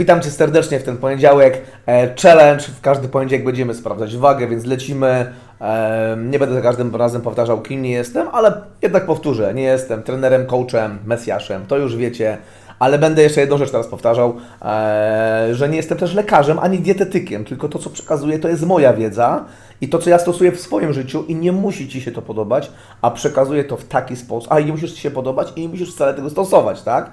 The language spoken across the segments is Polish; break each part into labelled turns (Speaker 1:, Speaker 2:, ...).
Speaker 1: Witam Cię serdecznie w ten poniedziałek. E, Challenge. W każdy poniedziałek będziemy sprawdzać wagę, więc lecimy. E, Nie będę za każdym razem powtarzał, kim nie jestem, ale jednak powtórzę. Nie jestem trenerem, coachem, mesjaszem. To już wiecie. Ale będę jeszcze jedną rzecz teraz powtarzał, e, że nie jestem też lekarzem ani dietetykiem, tylko to, co przekazuję, to jest moja wiedza i to, co ja stosuję w swoim życiu i nie musi Ci się to podobać, a przekazuję to w taki sposób, a i nie musisz Ci się podobać i nie musisz wcale tego stosować, tak?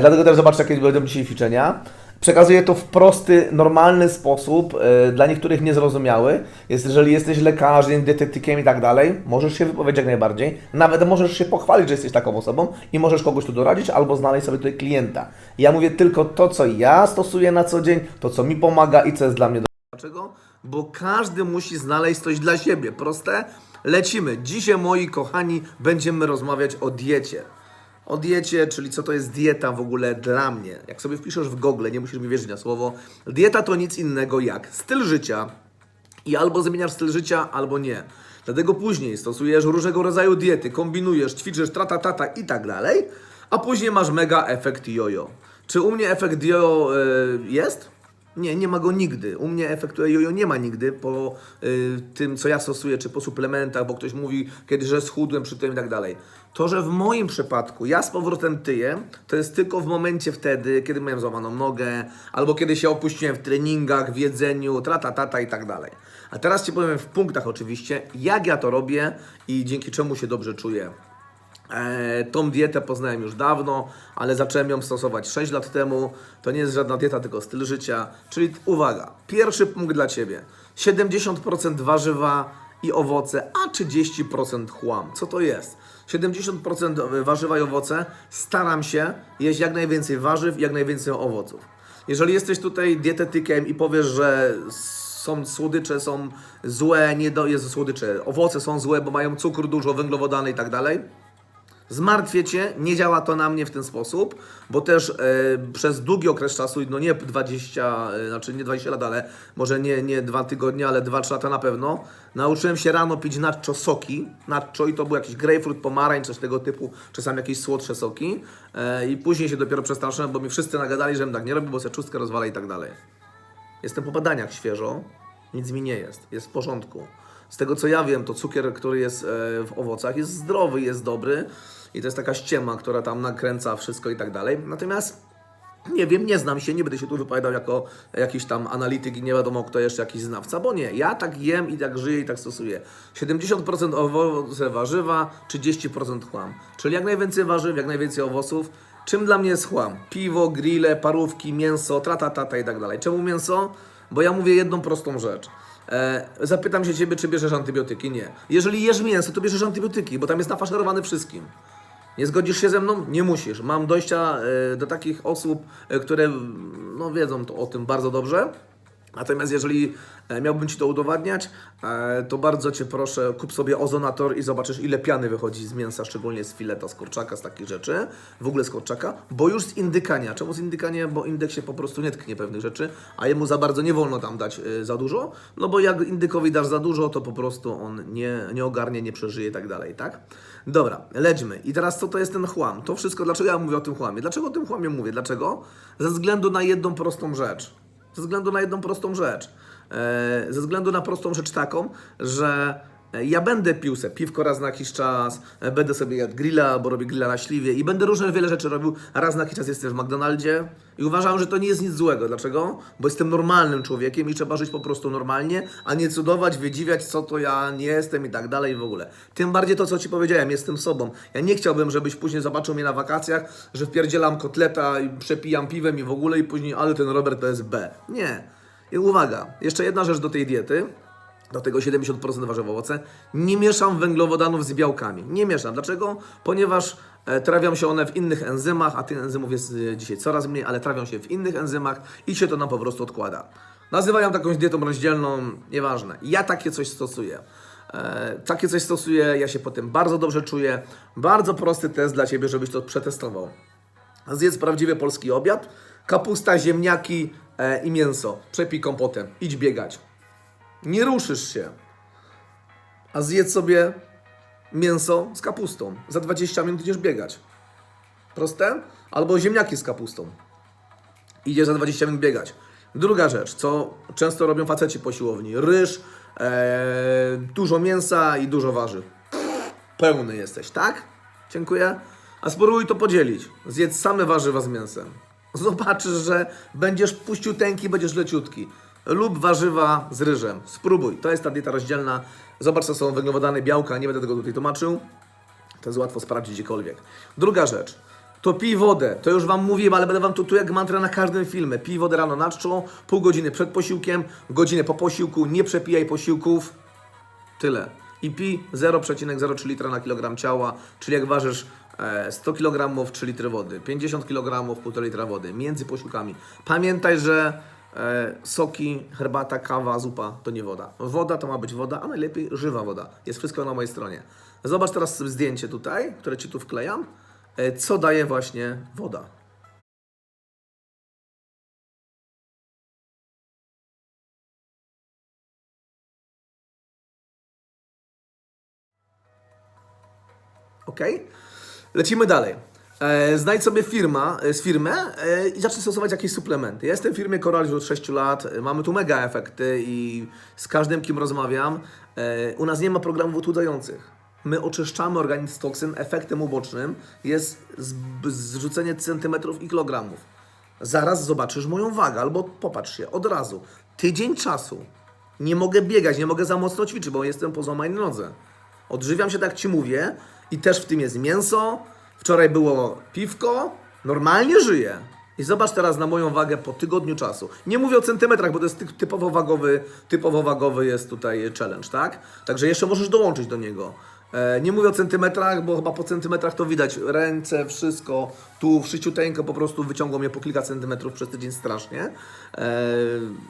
Speaker 1: Dlatego też zobaczcie, jakie będą dzisiaj ćwiczenia. Przekazuję to w prosty, normalny sposób, e, dla niektórych niezrozumiały. Jest, jeżeli jesteś lekarzem, dietetykiem i tak dalej, możesz się wypowiedzieć jak najbardziej. Nawet możesz się pochwalić, że jesteś taką osobą i możesz kogoś tu doradzić albo znaleźć sobie tutaj klienta. Ja mówię tylko to, co ja stosuję na co dzień, to, co mi pomaga i co jest dla mnie do... Dlaczego? Bo każdy musi znaleźć coś dla siebie. Proste? Lecimy. Dzisiaj, moi kochani, będziemy rozmawiać o diecie. O diecie, czyli co to jest dieta w ogóle dla mnie. Jak sobie wpiszesz w Google, nie musisz mi wierzyć na słowo, dieta to nic innego jak styl życia i albo zmieniasz styl życia, albo nie. Dlatego później stosujesz różnego rodzaju diety, kombinujesz, ćwiczysz, trata, tata i tak dalej, a później masz mega efekt jojo. Czy u mnie efekt jojo y, jest? Nie, nie ma go nigdy. U mnie efektu jojo nie ma nigdy po y, tym, co ja stosuję, czy po suplementach, bo ktoś mówi kiedyś, że schudłem przy tym i tak dalej. To, że w moim przypadku ja z powrotem tyję, to jest tylko w momencie wtedy, kiedy miałem złamaną nogę, albo kiedy się opuściłem w treningach, w jedzeniu, trata, tata i tak dalej. A teraz Ci powiem w punktach oczywiście, jak ja to robię i dzięki czemu się dobrze czuję. E, tą dietę poznałem już dawno, ale zacząłem ją stosować 6 lat temu. To nie jest żadna dieta, tylko styl życia. Czyli uwaga, pierwszy punkt dla Ciebie. 70% warzywa i owoce, a 30% chłam. Co to jest? 70% warzywa i owoce. Staram się jeść jak najwięcej warzyw, jak najwięcej owoców. Jeżeli jesteś tutaj dietetykiem i powiesz, że są słodycze, są złe, nie do, jest słodycze, owoce są złe, bo mają cukru dużo, węglowodany i tak dalej, Zmartwię cię, nie działa to na mnie w ten sposób, bo też e, przez długi okres czasu, no nie 20, e, znaczy nie 20 lat, ale może nie, nie dwa tygodnie, ale 2-3 lata na pewno, nauczyłem się rano pić nacho soki, nacho i to był jakiś grapefruit, pomarańcz, coś tego typu, czasami jakieś słodsze soki e, i później się dopiero przestraszyłem, bo mi wszyscy nagadali, żebym tak nie robił, bo se czustkę rozwala i tak dalej. Jestem po badaniach świeżo, nic mi nie jest, jest w porządku. Z tego co ja wiem, to cukier, który jest e, w owocach, jest zdrowy, jest dobry i to jest taka ściema, która tam nakręca wszystko i tak dalej. Natomiast nie wiem, nie znam się, nie będę się tu wypowiadał jako jakiś tam analityk i nie wiadomo kto jeszcze jakiś znawca, bo nie. Ja tak jem i tak żyję i tak stosuję. 70% owoce warzywa, 30% chłam. Czyli jak najwięcej warzyw, jak najwięcej owoców. Czym dla mnie jest chłam? Piwo, grille, parówki, mięso, trata, tata i tak dalej. Czemu mięso? Bo ja mówię jedną prostą rzecz. E, zapytam się Ciebie, czy bierzesz antybiotyki? Nie. Jeżeli jesz mięso, to bierzesz antybiotyki, bo tam jest nafaszerowany wszystkim. Nie zgodzisz się ze mną? Nie musisz. Mam dojścia e, do takich osób, e, które no, wiedzą to, o tym bardzo dobrze. Natomiast jeżeli e, miałbym Ci to udowadniać, e, to bardzo Cię proszę, kup sobie ozonator i zobaczysz, ile piany wychodzi z mięsa, szczególnie z fileta, z kurczaka, z takich rzeczy, w ogóle z kurczaka, bo już z indykania. Czemu z indykania? Bo indyk się po prostu nie tknie pewnych rzeczy, a jemu za bardzo nie wolno tam dać e, za dużo, no bo jak indykowi dasz za dużo, to po prostu on nie, nie ogarnie, nie przeżyje i tak dalej, tak? Dobra, lećmy. I teraz co to jest ten chłam? To wszystko, dlaczego ja mówię o tym chłamie? Dlaczego o tym chłamie mówię? Dlaczego? Ze względu na jedną prostą rzecz. Ze względu na jedną prostą rzecz. E, Ze względu na prostą rzecz taką, że ja będę pił se piwko raz na jakiś czas, będę sobie jadł grilla, bo robię grilla na śliwie i będę różne wiele rzeczy robił. Raz na jakiś czas jestem w McDonaldzie i uważam, że to nie jest nic złego. Dlaczego? Bo jestem normalnym człowiekiem i trzeba żyć po prostu normalnie, a nie cudować, wydziwiać, co to ja nie jestem i tak dalej i w ogóle. Tym bardziej to, co Ci powiedziałem, jestem sobą. Ja nie chciałbym, żebyś później zobaczył mnie na wakacjach, że wpierdzielam kotleta i przepijam piwem i w ogóle i później, ale ten Robert to jest B. Nie. I uwaga, jeszcze jedna rzecz do tej diety. Do tego 70% warzyw owoce. Nie mieszam węglowodanów z białkami. Nie mieszam. Dlaczego? Ponieważ e, trawią się one w innych enzymach, a tych enzymów jest e, dzisiaj coraz mniej, ale trawią się w innych enzymach i się to nam po prostu odkłada. Nazywają takąś dietą rozdzielną, nieważne. Ja takie coś stosuję. E, takie coś stosuję, ja się potem bardzo dobrze czuję. Bardzo prosty test dla Ciebie, żebyś to przetestował. Zjedz prawdziwy polski obiad. Kapusta, ziemniaki i mięso. Przepij kompotem. Idź biegać. Nie ruszysz się. A zjedz sobie mięso z kapustą. Za 20 minut idziesz biegać. Proste? Albo ziemniaki z kapustą. idzie za 20 minut biegać. Druga rzecz, co często robią faceci po siłowni. Ryż, e, dużo mięsa i dużo warzyw. Pełny jesteś, tak? Dziękuję. A spróbuj to podzielić. Zjedz same warzywa z mięsem. Zobaczysz, że będziesz puściuteńki, będziesz leciutki. Lub warzywa z ryżem. Spróbuj. To jest ta dieta rozdzielna. Zobacz, co są węglowodany, białka. Nie będę tego tutaj tłumaczył. To jest łatwo sprawdzić gdziekolwiek. Druga rzecz. To pij wodę. To już Wam mówiłem, ale będę Wam tu, tu jak mantra na każdym filmie. Pij wodę rano na czczo, pół godziny przed posiłkiem, godzinę po posiłku. Nie przepijaj posiłków. Tyle. I pij 0,03 litra na kilogram ciała, czyli jak ważysz e, 100 kg, 3 litry wody, 50 kg, 1,5 litra wody między posiłkami. Pamiętaj, że soki, herbata, kawa, zupa to nie woda. Woda to ma być woda, a najlepiej żywa woda. Jest wszystko na mojej stronie. Zobacz teraz zdjęcie tutaj, które Ci tu wklejam, e, co daje właśnie woda. Ok? Lecimy dalej. E, znajdź sobie firma, e, z firmę e, i zacznij stosować jakieś suplementy. Ja jestem w firmie Coral już od 6 lat, mamy tu mega efekty i z każdym, kim rozmawiam, u nas nie ma programów utłudzających. My oczyszczamy organizm z toksyn, efektem ubocznym jest zrzucenie centymetrów i kilogramów. Zaraz zobaczysz moją wagę, albo popatrz się, od razu. Tydzień czasu. Nie mogę biegać, nie mogę za mocno ćwiczyć, bo jestem po złamanej nodze. Odżywiam się tak Ci mówię i też w tym jest mięso. Wczoraj było piwko. Normalnie żyję. I zobacz teraz na moją wagę po tygodniu czasu. Nie mówię o centymetrach, bo to jest ty- typowo wagowy, typowo wagowy jest tutaj challenge, tak? Także jeszcze możesz dołączyć do niego. E, nie mówię o centymetrach, bo chyba po centymetrach to widać. Ręce, wszystko. Tu wszyciuteńko po prostu wyciągło mnie po kilka centymetrów przez tydzień strasznie. E,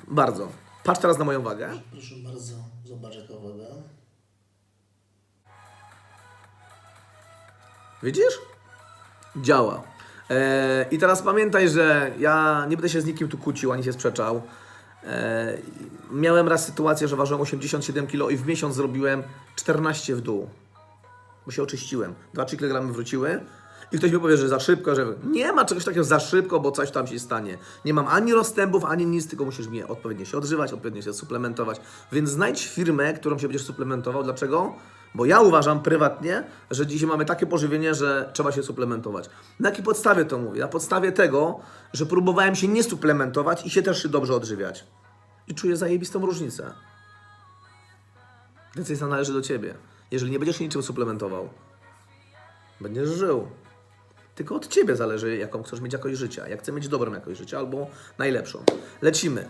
Speaker 1: bardzo. Patrz teraz na moją wagę.
Speaker 2: Proszę bardzo, zobacz jaka woda.
Speaker 1: Widzisz? Działa. E, I teraz pamiętaj, że ja nie będę się z nikim tu kłócił ani się sprzeczał. E, miałem raz sytuację, że ważyłem 87 kg i w miesiąc zrobiłem 14 w dół. Bo się oczyściłem. 2-3 kg wróciły. I ktoś mi powie, że za szybko, że nie ma czegoś takiego za szybko, bo coś tam się stanie. Nie mam ani rozstępów, ani nic, tylko musisz mnie odpowiednio się odżywać, odpowiednio się suplementować. Więc znajdź firmę, którą się będziesz suplementował. Dlaczego? Bo ja uważam prywatnie, że dzisiaj mamy takie pożywienie, że trzeba się suplementować. Na jakiej podstawie to mówię? Na podstawie tego, że próbowałem się nie suplementować i się też dobrze odżywiać. I czuję zajebistą różnicę. Decyzja należy do Ciebie. Jeżeli nie będziesz niczym suplementował, będziesz żył. Tylko od Ciebie zależy, jaką chcesz mieć jakość życia. Jak chcę mieć dobrą jakość życia albo najlepszą. Lecimy.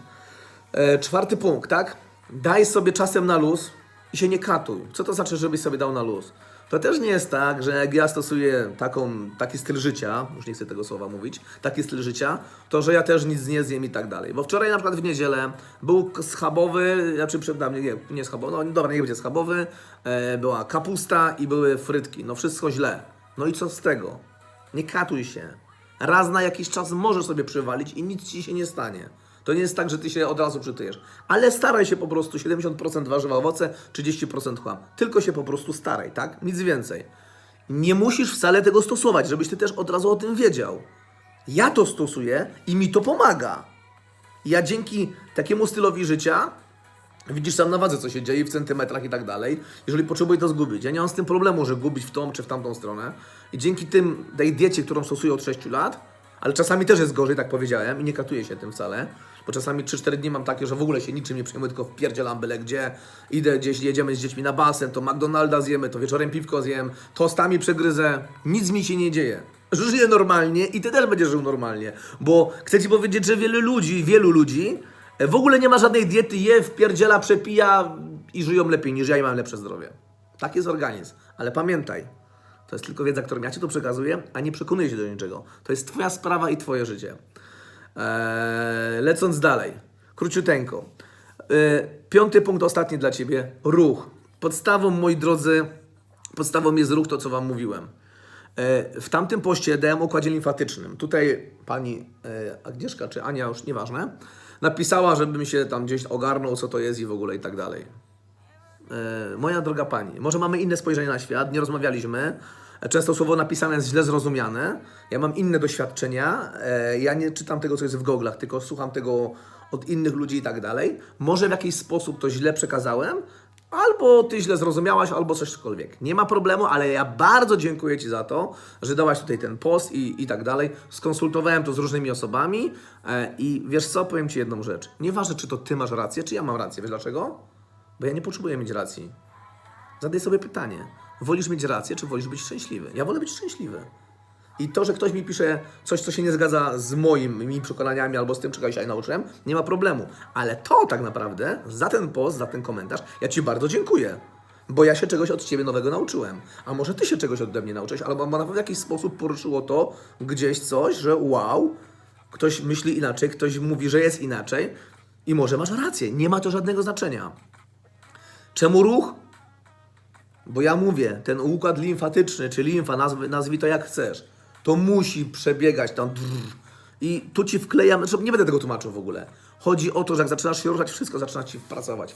Speaker 1: E, czwarty punkt, tak? Daj sobie czasem na luz i się nie katuj. Co to znaczy, żebyś sobie dał na luz? To też nie jest tak, że jak ja stosuję taką, taki styl życia, już nie chcę tego słowa mówić, taki styl życia, to że ja też nic nie zjem i tak dalej. Bo wczoraj na przykład w niedzielę był schabowy, znaczy przed nami, nie, nie schabowy, no dobra, nie będzie schabowy, e, była kapusta i były frytki. No wszystko źle. No i co z tego? Nie katuj się. Raz na jakiś czas możesz sobie przywalić i nic ci się nie stanie. To nie jest tak, że ty się od razu przytyjesz. Ale staraj się po prostu 70% warzywa, owoce, 30% chłam. Tylko się po prostu staraj, tak? Nic więcej. Nie musisz wcale tego stosować, żebyś ty też od razu o tym wiedział. Ja to stosuję i mi to pomaga. Ja dzięki takiemu stylowi życia Widzisz sam na wadze, co się dzieje w centymetrach i tak dalej. Jeżeli potrzebuję to zgubić. Ja nie mam z tym problemu, że gubić w tą czy w tamtą stronę. I dzięki tym, tej diecie, którą stosuję od 6 lat, ale czasami też jest gorzej, tak powiedziałem, i nie katuję się tym wcale, bo czasami 3-4 dni mam takie, że w ogóle się niczym nie przejmuję, tylko wpierdzielam byle gdzie. Idę gdzieś, jedziemy z dziećmi na basen, to McDonalda zjemy, to wieczorem piwko zjem, tostami przegryzę. Nic mi się nie dzieje. Żyję normalnie i ty też będziesz żył normalnie. Bo chcę ci powiedzieć, że wielu ludzi, wielu ludzi E, W ogóle nie ma żadnej diety, je, wpierdziela, przepija i żyją lepiej niż ja i mam lepsze zdrowie. Tak jest organizm. Ale pamiętaj, to jest tylko wiedza, którą ja Ci tu przekazuję, a nie przekonuję się do niczego. To jest Twoja sprawa i Twoje życie. Eee, lecąc dalej, króciuteńko. Eee, piąty punkt, ostatni dla Ciebie. Ruch. Podstawą, moi drodzy, podstawą jest ruch, to co Wam mówiłem. E, W tamtym poście dałem o układzie limfatycznym. Tutaj pani e, Agnieszka czy Ania, już nieważne, napisała, żebym się tam gdzieś ogarnął, co to jest i w ogóle i tak dalej. E, Moja droga pani, może mamy inne spojrzenie na świat, nie rozmawialiśmy, Często słowo napisane jest źle zrozumiane. Ja mam inne doświadczenia. E, Ja nie czytam tego, co jest w goglach, tylko słucham tego od innych ludzi i tak dalej. Może w jakiś sposób to źle przekazałem, albo ty źle zrozumiałaś, albo cośkolwiek. Nie ma problemu, ale ja bardzo dziękuję Ci za to, że dałaś tutaj ten post i, i tak dalej. Skonsultowałem to z różnymi osobami e, i wiesz co, powiem Ci jedną rzecz. Nieważne, czy to Ty masz rację, czy ja mam rację. Wiesz dlaczego? Bo ja nie potrzebuję mieć racji. Zadaj sobie pytanie. Wolisz mieć rację, czy wolisz być szczęśliwy? Ja wolę być szczęśliwy. I to, że ktoś mi pisze coś, co się nie zgadza z moimi przekonaniami albo z tym, czego ja się nauczyłem, nie ma problemu. Ale to tak naprawdę, za ten post, za ten komentarz, ja Ci bardzo dziękuję. Bo ja się czegoś od Ciebie nowego nauczyłem. A może Ty się czegoś ode mnie nauczyłeś, albo na pewno w jakiś sposób poruszyło to gdzieś coś, że wow, ktoś myśli inaczej, ktoś mówi, że jest inaczej i może masz rację. Nie ma to żadnego znaczenia. Czemu ruch? Bo ja mówię, ten układ limfatyczny, czy limfa, nazwij, nazwij to jak chcesz, to musi przebiegać tam. drrr. I tu ci wklejam, nie będę tego tłumaczył w ogóle. Chodzi o to, że jak zaczynasz się ruszać, wszystko zaczyna ci pracować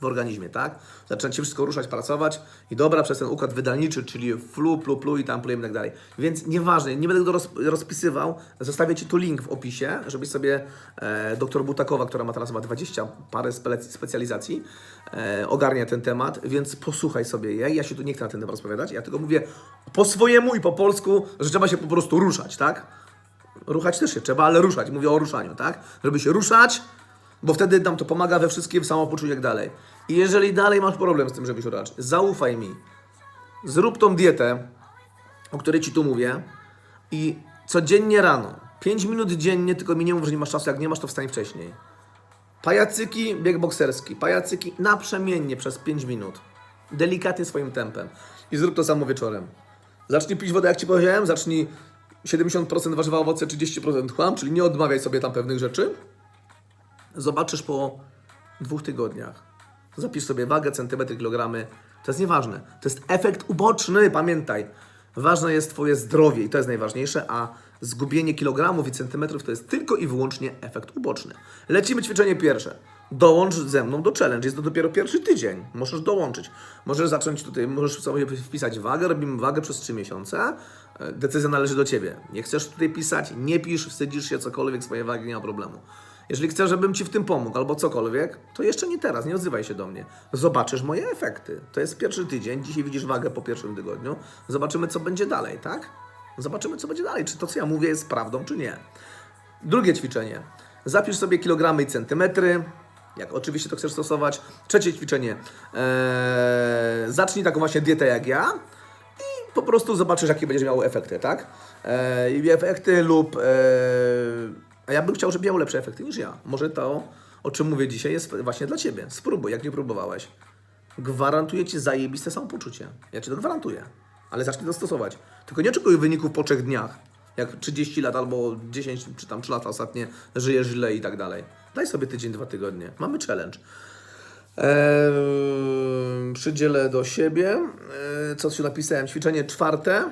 Speaker 1: w, organizmie, tak? Zaczyna ci wszystko ruszać, pracować i dobra, przez ten układ wydalniczy, czyli flu, plu, plu i tam plujemy i tak dalej. Więc nieważne, nie będę tego roz, rozpisywał, zostawię Ci tu link w opisie, żebyś sobie e, doktor Butakowa, która ma teraz ma 20 parę spe, specjalizacji, e, ogarnia ten temat, więc posłuchaj sobie jej. Ja się tu nie chcę na ten temat rozpowiadać, ja tylko mówię po swojemu i po polsku, że trzeba się po prostu ruszać, tak? Ruchać też się trzeba, ale ruszać. Mówię o ruszaniu, tak? Żeby się ruszać, bo wtedy nam to pomaga we wszystkim, samopoczuciu i tak dalej. I jeżeli dalej masz problem z tym, żeby się ruszać, zaufaj mi. Zrób tą dietę, o której Ci tu mówię i codziennie rano, 5 minut dziennie, tylko mi nie mów, że nie masz czasu, jak nie masz, to wstań wcześniej. Pajacyki, bieg bokserski. Pajacyki naprzemiennie przez 5 minut. Delikatnie swoim tempem. I zrób to samo wieczorem. Zacznij pić wodę, jak Ci powiedziałem. Zacznij 70% warzywa, owoce, 30% chłam, czyli nie odmawiaj sobie tam pewnych rzeczy. Zobaczysz po dwóch tygodniach. Zapisz sobie wagę, centymetry, kilogramy. To jest nieważne. To jest efekt uboczny, pamiętaj. Ważne jest Twoje zdrowie i to jest najważniejsze, a zgubienie kilogramów i centymetrów to jest tylko i wyłącznie efekt uboczny. Lecimy ćwiczenie pierwsze. Dołącz ze mną do challenge. Jest to dopiero pierwszy tydzień. Możesz dołączyć. Możesz zacząć tutaj, możesz sobie wpisać wagę. Robimy wagę przez 3 miesiące. E, Decyzja należy do Ciebie. Nie chcesz tutaj pisać, nie pisz, wstydzisz się cokolwiek, swoje wagi, nie ma problemu. Jeżeli chcesz, żebym Ci w tym pomógł albo cokolwiek, to jeszcze nie teraz, nie odzywaj się do mnie. Zobaczysz moje efekty. To jest pierwszy tydzień, dzisiaj widzisz wagę po pierwszym tygodniu. Zobaczymy, co będzie dalej, tak? Zobaczymy, co będzie dalej. Czy to, co ja mówię, jest prawdą, czy nie. Drugie ćwiczenie. Zapisz sobie kilogramy i centymetry, jak oczywiście to chcesz stosować. Trzecie ćwiczenie. Eee, zacznij taką właśnie dietę jak ja i po prostu zobaczysz, jakie będziesz miał efekty, tak? Eee, efekty lub... Eee, a ja bym chciał, żeby miał lepsze efekty niż ja. Może to, o czym mówię dzisiaj, jest właśnie dla Ciebie. Spróbuj, jak nie próbowałeś. Gwarantuję Ci zajebiste samopoczucie. Ja Ci to gwarantuję. Ale zacznij to stosować. Tylko nie oczekuj wyników po trzech dniach. Jak 30 lat albo 10 czy tam 3 lata ostatnie żyjesz źle i tak dalej. Daj sobie tydzień, dwa tygodnie. Mamy challenge. Eee, przydzielę do siebie. Eee, co napisałem? Ćwiczenie czwarte.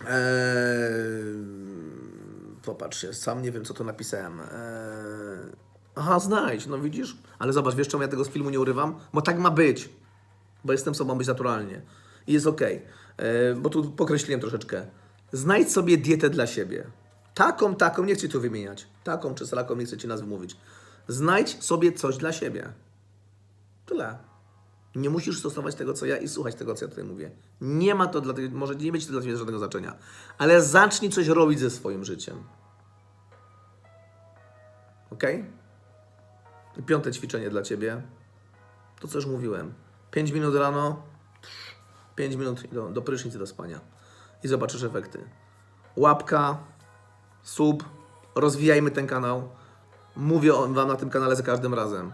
Speaker 1: Eee, popatrzcie, sam nie wiem, co to napisałem. Eee, aha, znajdź, no widzisz? Ale zobacz, wiesz czemu ja tego z filmu nie urywam? Bo tak ma być. Bo jestem sobą być naturalnie. I jest ok. Bo tu pokreśliłem troszeczkę. Znajdź sobie dietę dla siebie. Taką, taką, nie chcę tu wymieniać. Taką czy salaką, nie chcę Ci nazwy mówić. Znajdź sobie coś dla siebie. Tyle. Nie musisz stosować tego, co ja i słuchać tego, co ja tutaj mówię. Nie ma to dla tego, może nie mieć to dla Ciebie żadnego znaczenia. Ale zacznij coś robić ze swoim życiem. Ok? I piąte ćwiczenie dla Ciebie. To, co już mówiłem. 5 minut rano, 5 minut do, do prysznicy do spania. I zobaczysz efekty. Łapka, sub, rozwijajmy ten kanał. Mówię Wam na tym kanale za każdym razem.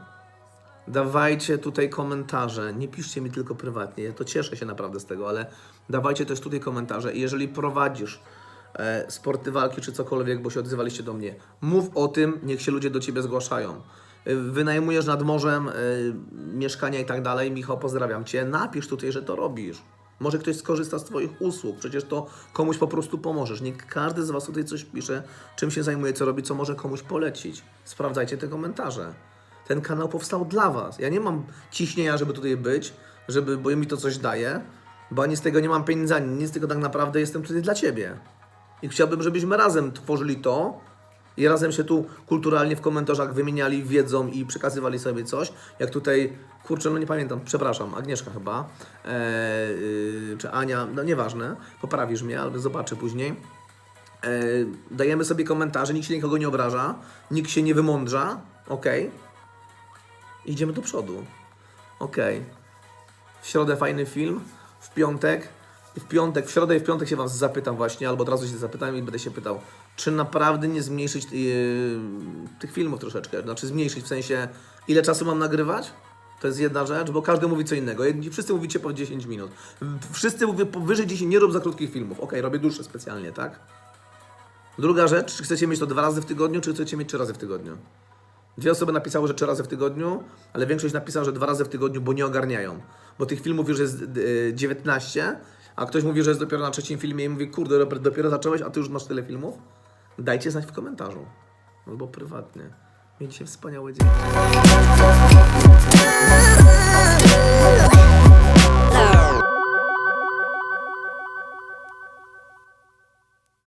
Speaker 1: Dawajcie tutaj komentarze. Nie piszcie mi tylko prywatnie. Ja to cieszę się naprawdę z tego, ale dawajcie też tutaj komentarze. I jeżeli prowadzisz e, sporty walki czy cokolwiek, bo się odzywaliście do mnie, mów o tym, niech się ludzie do ciebie zgłaszają. E, Wynajmujesz nad morzem e, mieszkania i tak dalej. Michał, pozdrawiam cię. Napisz tutaj, że to robisz. Może ktoś skorzysta z Twoich usług, przecież to komuś po prostu pomożesz. Nie każdy z Was tutaj coś pisze, czym się zajmuje, co robi, co może komuś polecić. Sprawdzajcie te komentarze. Ten kanał powstał dla Was. Ja nie mam ciśnienia, żeby tutaj być, żeby, bo mi to coś daje. Bo ani z tego nie mam pieniędzy, ani nic, tylko tak naprawdę jestem tutaj dla Ciebie. I chciałbym, żebyśmy razem tworzyli to i razem się tu kulturalnie w komentarzach wymieniali wiedzą i przekazywali sobie coś. Jak tutaj, kurczę, no nie pamiętam, przepraszam, Agnieszka chyba, e, y, czy Ania, no nieważne, poprawisz mnie, ale zobaczę później. E, dajemy sobie komentarze, nikt się nikogo nie obraża, nikt się nie wymądrza, ok? Idziemy do przodu, ok. W środę fajny film, w piątek, w piątek, w środę i w piątek się Was zapytam właśnie, albo od razu się zapytam i będę się pytał, czy naprawdę nie zmniejszyć yy, tych filmów troszeczkę, znaczy zmniejszyć w sensie, ile czasu mam nagrywać? To jest jedna rzecz, bo każdy mówi co innego. Wszyscy mówicie po 10 minut. Wszyscy mówią powyżej 10, nie rób za krótkich filmów. Okej, robię dłuższe specjalnie, tak? Druga rzecz, czy chcecie mieć to dwa razy w tygodniu, czy chcecie mieć trzy razy w tygodniu? Dwie osoby napisały, że trzy razy w tygodniu, ale większość napisała, że dwa razy w tygodniu, bo nie ogarniają. Bo tych filmów już jest y, 19, a ktoś mówi, że jest dopiero na trzecim filmie i mówi, kurde, Robert, dopiero zacząłeś, a ty już masz tyle filmów? Dajcie znać w komentarzu. Albo prywatnie. Miejcie wspaniały dzień.